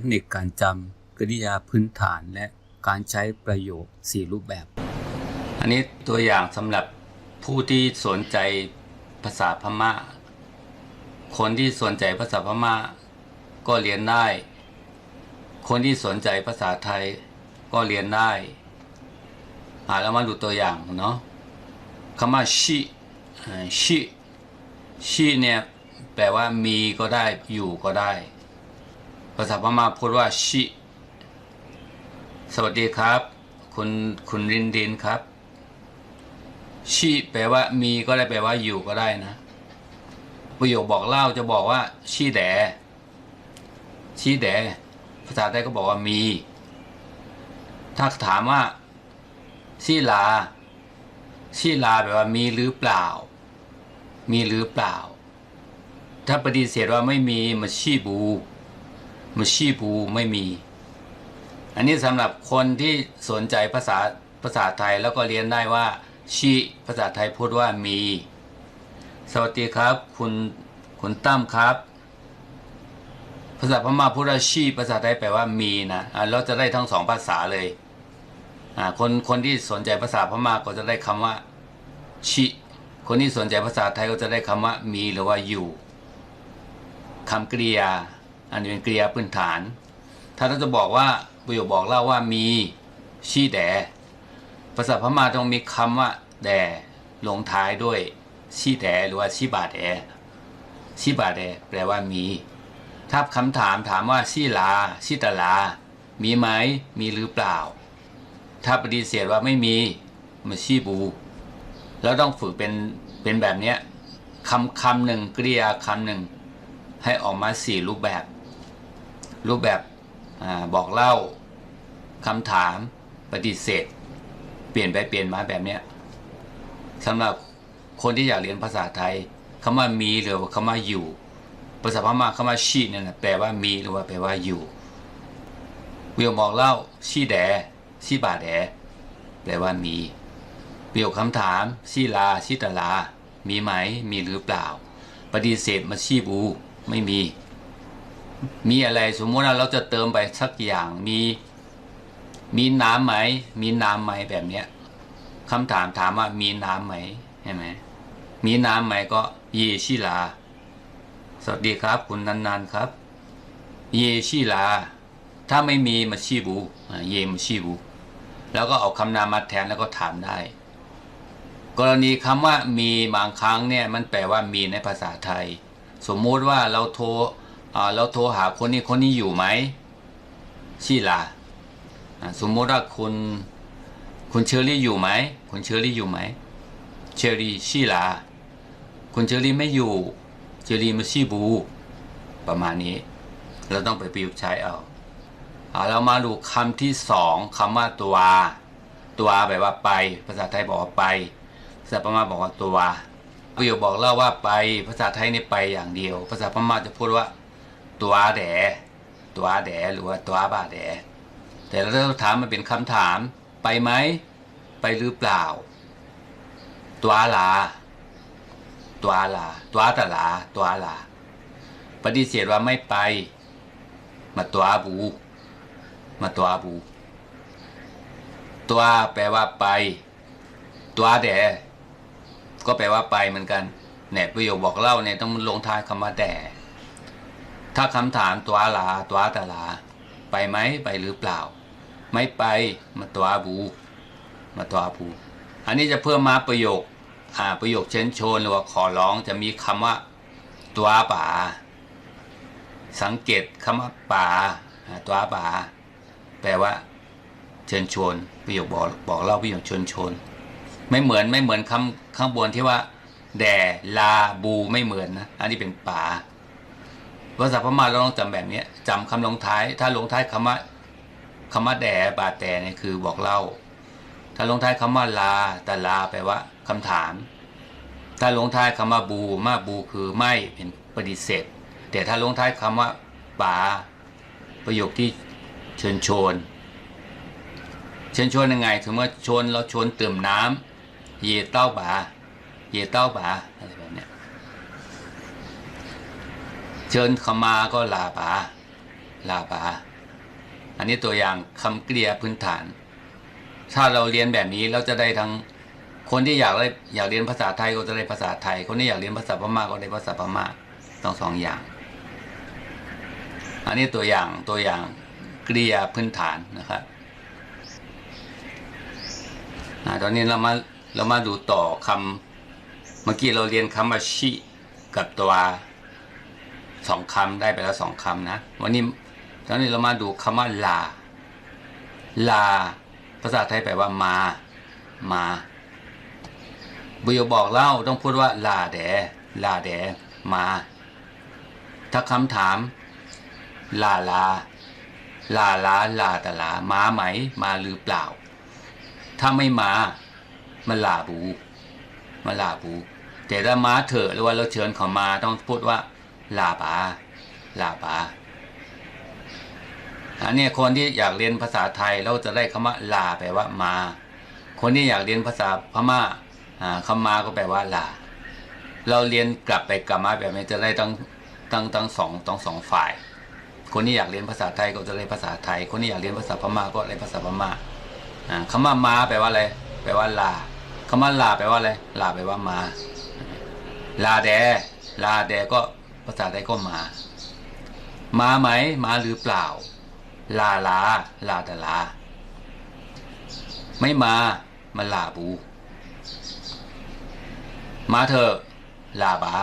คนิคการจำกริยาพื้นฐานและการใช้ประโยค 4 รูปแบบ อันนี้ตัวอย่างสำหรับผู้ที่สนใจภาษาพม่า คนที่สนใจภาษาพม่า ก็เรียนได้ คนที่สนใจภาษาไทยก็เรียนได้อ่าแล้วมาดูตัวอย่างเนาะคำว่าชิชิชิเนี่ยแปลว่ามีก็ได้อยู่ก็ได้ ภาษาพม่าพูดว่าชิ สวัสดีครับ คุณคุณรินดินครับ ชิแปลว่ามีก็ได้แปลว่าอยู่ก็ได้นะ ประโยคบอกเล่าจะบอกว่า ชีแดชีแดภาษาไทยก็บอกว่ามี ถ้าถามว่าชีลาชีลาแปลว่ามีหรือเปล่า มีหรือเปล่า ถ้าปฏิเสธว่าไม่มีมันชีบู มันชีบูไม่มี อันนี้สำหรับคนที่สนใจภาษาภาษาไทยแล้วก็เรียนได้ว่าชีภาษาไทยพูดว่ามี สวัสดีครับ คุณคุณตั้มครับ ภาษาพม่าพูดว่าชีภาษาไทยแปลว่ามีนะเราจะได้ทั้งสองภาษาเลยคนคนที่สนใจภาษาพม่าก็จะได้คำว่าชิคนที่สนใจภาษาไทยก็จะได้คำว่ามีหรือว่าอยู่คำกริยา อันนี้เป็นกริยาพื้นฐาน ถ้าเราจะบอกว่าประโยคบอกเล่าว่ามีชี้แดภาษาพม่าต้องมีคำว่า แดลงท้ายด้วยชี้แดหรือว่าชี้บาดแดชี้บาดแดแปลว่ามี ถ้าคำถามถามว่าชี้ลาชี้ตลา มีไหมมีหรือเปล่า ถ้าปฏิเสธว่าไม่มีมันชี้บูแล้วต้องฝึกเป็นเป็นแบบเนี้ยคำคำหนึ่งกริยาคำหนึ่งให้ออกมาสี่รูปแบบ รูปแบบอบอกเล่าคำถามปฏิเสธ เปลี่ยนไปเปลี่ยนมาแบบเนี้ยสำหรับคนที่อยากเรียนภาษาไทยคำว่ามีหรือคำว่าอยู่ ภาษาพม่าคำว่าชีเนี่ยนะแปลว่ามีหรือว่าแปลว่าอยู่ประโยคบอกเล่าชีแดชีบาแดแปลว่ามีเประโยคคำถามชีลาชีตลา มีไหม มีหรือเปล่า ปฏิเสธมาชีบูไม่มี มีอะไรสมมติว่าเราจะเติมไปสักอย่างมีมีน้ำไหม มีน้ำไหมแบบเนี้ยคำถามถามว่ามีน้ำไหมใช่ไหมมีน้ำไหมก็เยชิลา สวัสดีครับคุณนันๆครับ เยชิลา ถ้าไม่มีมาชีบูเยมาชีบู แล้วก็เอาคำนามมาแทนแล้วก็ถามได้ กรณีคำว่ามีบางครั้งเนี่ยมันแปลว่ามีในภาษาไทย สมมุติว่าเราโทร เราโทรหาคนนี้คนนี้อยู่ไหมชี่ลาอ่าสมมติว่าคุณคุณเชอรี่อยู่ไหมคุณเชอรี่อยู่ไหมเชอรี่ชี่ลาคุณเชอรี่ไม่อยู่เชอรี่มาชี่บู ประมาณนี้ เราต้องไปประยุกต์ใช้เอาเอาเรามาดูคำที่สองคำว่าตัว ตัวแปลว่าไป ภาษาไทยบอกว่าไปภาษาพม่าบอกว่าตัวประโยคบอกเล่าว่าไป ภาษาไทยนี่ไปอย่างเดียว ภาษาพม่าจะพูดว่า ตัวแดตัวแดหรือว่าตัวบ้าแดแต่เราถามมันเป็นคำถามไปไหม ไปหรือเปล่า ตัวลา ตัวลา ตัวตะลา ตัวลา ปฏิเสธว่าไม่ไป มาตัวบู มาตัวบู ตัวแปลว่าไป ตัวแดก็แปลว่าไปเหมือนกันเนี่ยประโยคบอกเล่าเนี่ยต้องลงท้ายคำว่าแด ถ้าคำถามตัวลาตัวตะลา ไปไหมไปหรือเปล่า ไม่ไปมาตัวบูมาตัวบูอันนี้จะเพิ่มมาประโยคอ่าประโยคเชิญชวนหรือว่าขอร้องจะมีคำว่า ตัวป่า สังเกตคำว่าป่าอ่าตัวป่า แปลว่า เชิญชวนประโยคบอกบอกเล่าประโยคเชิญชวนไม่เหมือนไม่เหมือนคำข้างบนที่ว่า แด่ลาบูไม่เหมือนนะ อันนี้เป็นป่า ภาษาพม่าเราต้องจำแบบนี้จำคำลงท้าย ถ้าลงท้ายคำว่าคำว่าแด่บาแต่เนี่ยคือบอกเล่า ถ้าลงท้ายคำว่าลาแต่ลาแปลว่าคำถาม ถ้าลงท้ายคำว่าบู มาบูคือไม่เป็นปฏิเสธ แต่ถ้าลงท้ายคำว่าป่าประโยคที่เชิญชวนเชิญชวนยังไง ถึงว่าชวนเราชวนเติมน้ำเยเต้าบาเยเต้าบาอะไรแบบ เนี้ยเชิญเขามาก็ลาบา ลาบา อันนี้ตัวอย่างคำกริยาพื้นฐาน ถ้าเราเรียนแบบนี้เราจะได้ทั้งคนที่อยากได้อยากเรียนภาษาไทยก็จะได้ภาษาไทย คนที่อยากเรียนภาษาพม่าก็ได้ภาษาพม่าต้องสองอย่าง อันนี้ตัวอย่างตัวอย่างกริยาพื้นฐานนะครับอตอนนี้เรามาเรามาดูต่อคำเมื่อกี้เราเรียนคำว่าชิ กับตัว สองคำได้ไปแล้วสองคำนะ วันนี้ตอนนี้เรามาดูคำว่าลา ลา ภาษาไทยแปลว่ามา มาบุยบอกเล่าต้องพูดว่า ลาแดลาแดมา ถ้าคำถาม ลาลา ลาลาลาตะลา มาไหม มาหรือเปล่า ถ้าไม่มา มันลาบูมันลาบู แต่ถ้ามาเถอะหรือว่าเราเชิญเขามาต้องพูดว่า ลาบาลาบาอันนี้คนที่อยากเรียนภาษาไทยเราจะได้คำว่าลาแปลว่ามา คนที่อยากเรียนภาษาพม่าอ่าคำมาก็แปลว่าลา เราเรียนกลับไปกลับมาแบบนี้จะได้ตั้งตั้งตั้งสองตั้งสองฝ่าย คนที่อยากเรียนภาษาไทยก็จะได้ภาษาไทย คนที่อยากเรียนภาษาพม่าก็ได้ภาษาพม่าอ่าคำว่ามาแปลว่าอะไรแปลว่าลาคำว่าลาแปลว่าอะไรลาแปลว่ามา ลาแดลาแดก็ ภาษาไทยก็มา มาไหม มาหรือเปล่า ลาลา ลาตะลา ไม่มา มาลาบู มาเถอะ ลาบา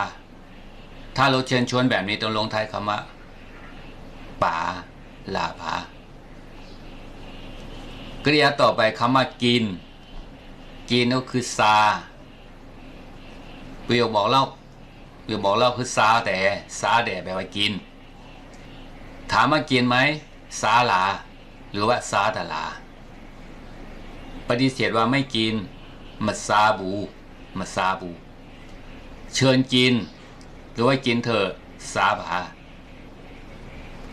ถ้าเราเชิญชวนแบบนี้ต้องลงท้ายคำว่าป่าลาบากริยาต่อไปคำว่ากิน กินก็คือซาประโยคบอกเล่า ประโยคบอกเล่าคือซาแต่ซาแต่แปลว่ากิน ถามว่ากินไหมซาลา หรือว่าซาตลา ปฏิเสธว่าไม่กินมาซาบูมาซาบู เชิญกิน หรือว่ากินเถอะซาบา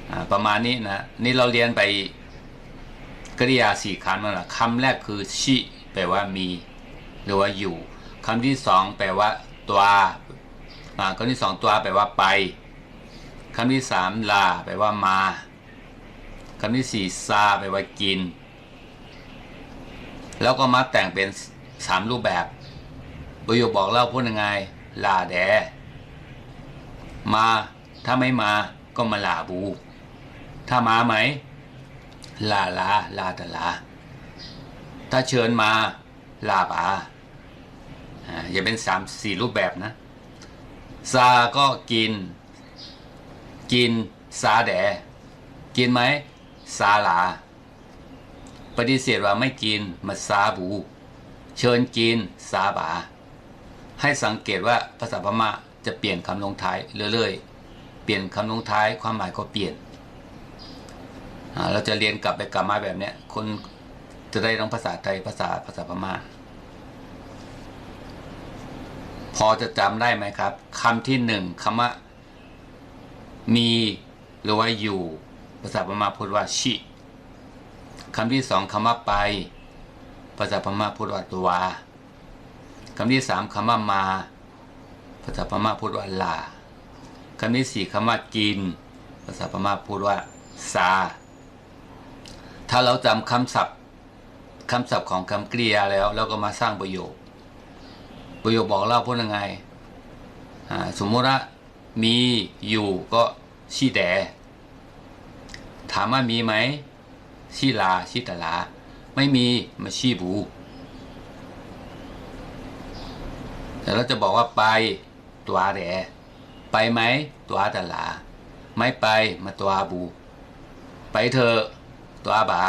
อ่าประมาณนี้นะนี่เราเรียนไปกริยาสี่คำนั่นแหละคำแรกคือชิแปลว่ามี หรือว่าอยู่คำที่สองแปลว่าตัว่าคำที่สองตัวแปลว่าไปคำที่สามลาแปลว่ามาคำที่สี่ซาแปลว่ากิน แล้วก็มาแต่งเป็นสามรูปแบบประโยคบอกเล่าพูดยังไงลาแด มาถ้าไม่มาก็มาลาบู ถ้ามาไหมลาลาลาตะลา ถ้าเชิญมาลาบาอ่าอย่าเป็นสามสี่รูปแบบนะ ซาก็กิน กินซาแดกินไหมซาลา ปฏิเสธว่าไม่กินมาซาบู เชิญกินซาบา ให้สังเกตว่าภาษาพม่าจะเปลี่ยนคำลงท้ายเรื่อยๆ เปลี่ยนคำลงท้ายความหมายก็เปลี่ยน เราจะเรียนกลับไปกลับมาแบบนี้คนจะได้ทั้งภาษาไทยภาษาภาษาพม่า พอจะจำได้ไหมครับคำที่หนึ่งคำว่ามีหรือว่าอยู่ ภาษาพม่าพูดว่าชิคำที่สองคำว่าไป ภาษาพม่าพูดว่าตัวคำที่สามคำว่ามา ภาษาพม่าพูดว่าลาคำที่สี่คำว่ากิน ภาษาพม่าพูดว่าซาถ้าเราจำคำศัพท์คำศัพท์ของคำกริยาแล้ว เราก็มาสร้างประโยค ประโยคบอกเล่าพูดยังไงสมมติว่ามีอยู่ก็ชี้แดถามว่ามีไหมชี้ลาชี้ตะลา ไม่มีมาชี้บูแต่เราจะบอกว่าไปตัวแดไปไหมตัวตะลา ไม่ไปมาตัวบู ไปเถอตัวบา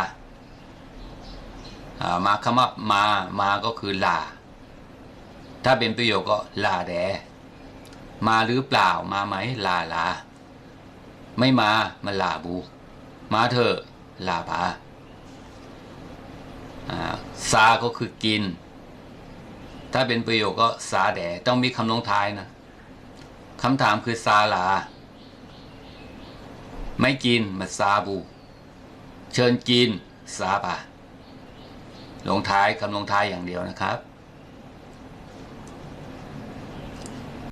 ามาคำว่ามามาก็คือลา ถ้าเป็นประโยคก็ลาแดมาหรือเปล่ามาไหมลาลา ไม่มามาลาบู มาเถอะลาบาอ่าซาก็คือกิน ถ้าเป็นประโยคก็ซาแดต้องมีคำลงท้ายนะคำถามคือซาลา ไม่กินมาซาบู เชิญกินซาบาลงท้ายคำลงท้ายอย่างเดียวนะครับ